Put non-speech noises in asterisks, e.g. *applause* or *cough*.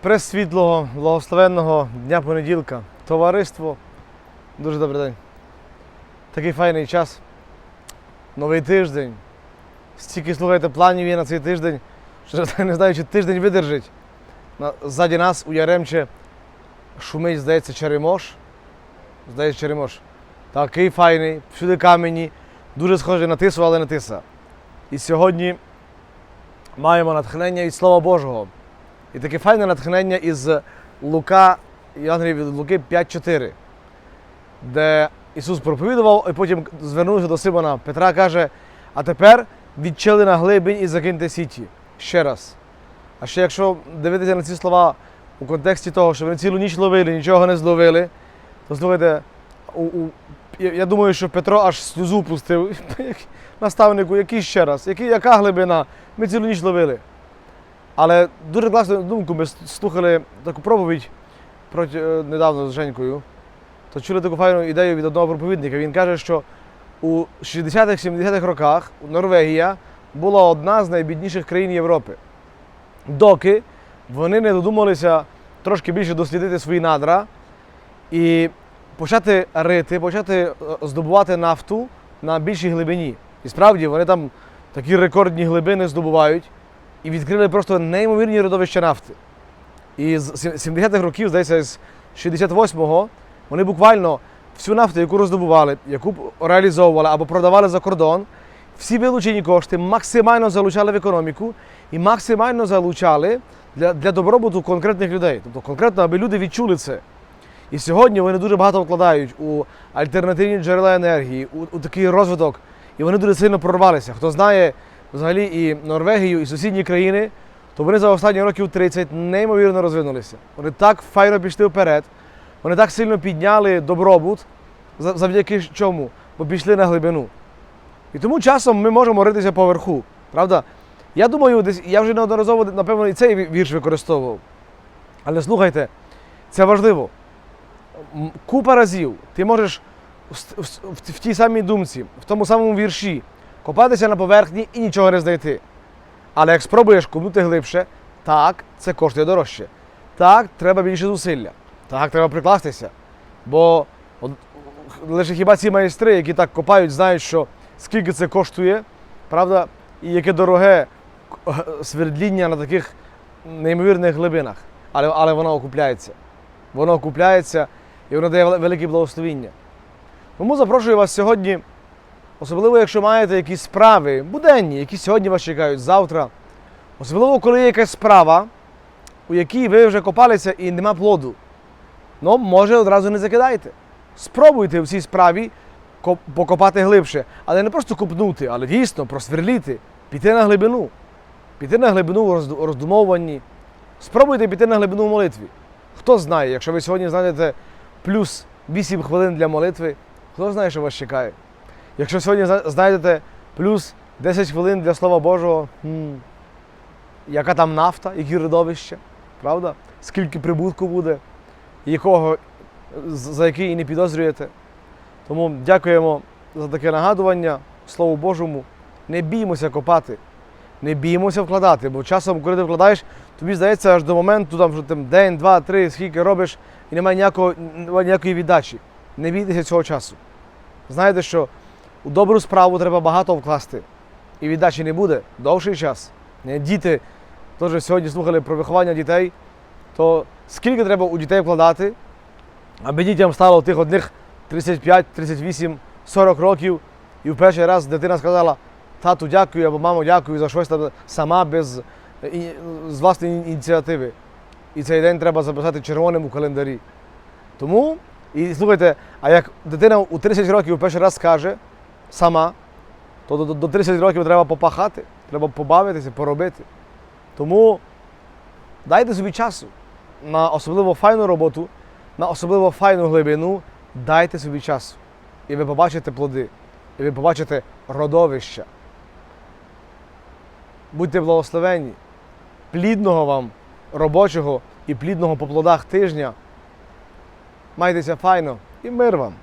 пресвітлого, благословенного дня понеділка. Товариство. Дуже добрий день. Такий файний час. Новий тиждень. Стільки слухайте планів є на цей тиждень, що не знаю, чи тиждень видержить. Ззаді нас у Яремче шумить, здається, Черемош. Здається, Черемош. Такий файний, всюди камені, дуже схожий на тису, але не тиса. І сьогодні маємо натхнення від Слова Божого. І таке файне натхнення із Лука, Євангелія від Луки 5.4, де Ісус проповідував, і потім звернувся до Симона Петра, каже: а тепер відчили на глибінь і закиньте сіті. Ще раз. А ще якщо дивитися на ці слова у контексті того, що вони цілу ніч ловили, нічого не зловили, то слухайте, у, у, я, думаю, що Петро аж сльозу пустив. *laughs* Наставнику, який ще раз, який, яка глибина? Ми цілу ніч ловили. Але дуже класну думку ми слухали таку проповідь проти, е, недавно з Женькою. То чули таку файну ідею від одного проповідника. Він каже, що у 60-70-х роках Норвегія була одна з найбідніших країн Європи. Доки вони не додумалися трошки більше дослідити свої надра і почати рити, почати е, здобувати нафту на більшій глибині. І справді вони там такі рекордні глибини здобувають і відкрили просто неймовірні родовища нафти. І з 70-х років, здається, з 68-го, вони буквально всю нафту, яку роздобували, яку реалізовували або продавали за кордон, всі вилучені кошти максимально залучали в економіку і максимально залучали для, для добробуту конкретних людей. Тобто конкретно, аби люди відчули це. І сьогодні вони дуже багато вкладають у альтернативні джерела енергії, у, у такий розвиток, і вони дуже сильно прорвалися. Хто знає взагалі і Норвегію, і сусідні країни, то вони за останні років 30 неймовірно розвинулися. Вони так файно пішли вперед, вони так сильно підняли добробут, завдяки чому? Бо пішли на глибину. І тому часом ми можемо ритися поверху. Правда? Я думаю, десь я вже неодноразово, напевно, і цей вірш використовував. Але слухайте, це важливо. Купа разів ти можеш в, в, в, в тій самій думці, в тому самому вірші копатися на поверхні і нічого не знайти. Але як спробуєш купнути глибше, так, це коштує дорожче. Так, треба більше зусилля. Так, треба прикластися. Бо от, лише хіба ці майстри, які так копають, знають, що скільки це коштує, правда, і яке дороге свердління на таких неймовірних глибинах. Але, але воно окупляється. Воно окупляється і воно дає вели- велике благословіння. Тому запрошую вас сьогодні, особливо якщо маєте якісь справи, буденні, які сьогодні вас чекають завтра. Особливо, коли є якась справа, у якій ви вже копалися і нема плоду. Ну, може, одразу не закидайте. Спробуйте в цій справі покопати глибше, але не просто копнути, але дійсно просверліти, піти на глибину, піти на глибину розду- роздумовуванні. Спробуйте піти на глибину в молитві. Хто знає, якщо ви сьогодні знайдете плюс 8 хвилин для молитви, хто знає, що вас чекає. Якщо сьогодні зна- знайдете плюс 10 хвилин для Слова Божого, хм, яка там нафта, які родовища, правда? Скільки прибутку буде, якого, за який і не підозрюєте. Тому дякуємо за таке нагадування Слову Божому. Не біймося копати, не біймося вкладати, бо часом, коли ти вкладаєш, тобі здається аж до моменту, там вже там, день, два, три, скільки робиш, і немає ніякого, ніякої віддачі. Не бійтеся цього часу. Знаєте, що у добру справу треба багато вкласти, і віддачі не буде довший час. Діти теж сьогодні слухали про виховання дітей, то скільки треба у дітей вкладати, аби дітям стало тих одних 35, 38, 40 років, і в перший раз дитина сказала, тату дякую або мамо дякую за щось там сама без з власної ініціативи. І цей день треба записати червоним у календарі. Тому, і слухайте, а як дитина у 30 років перший раз скаже сама, то до, до 30 років треба попахати, треба побавитися, поробити. Тому дайте собі часу на особливо файну роботу, на особливо файну глибину, дайте собі часу. І ви побачите плоди, і ви побачите родовища. Будьте благословенні, плідного вам робочого і плідного по плодах тижня. Майтеся файно і мир вам!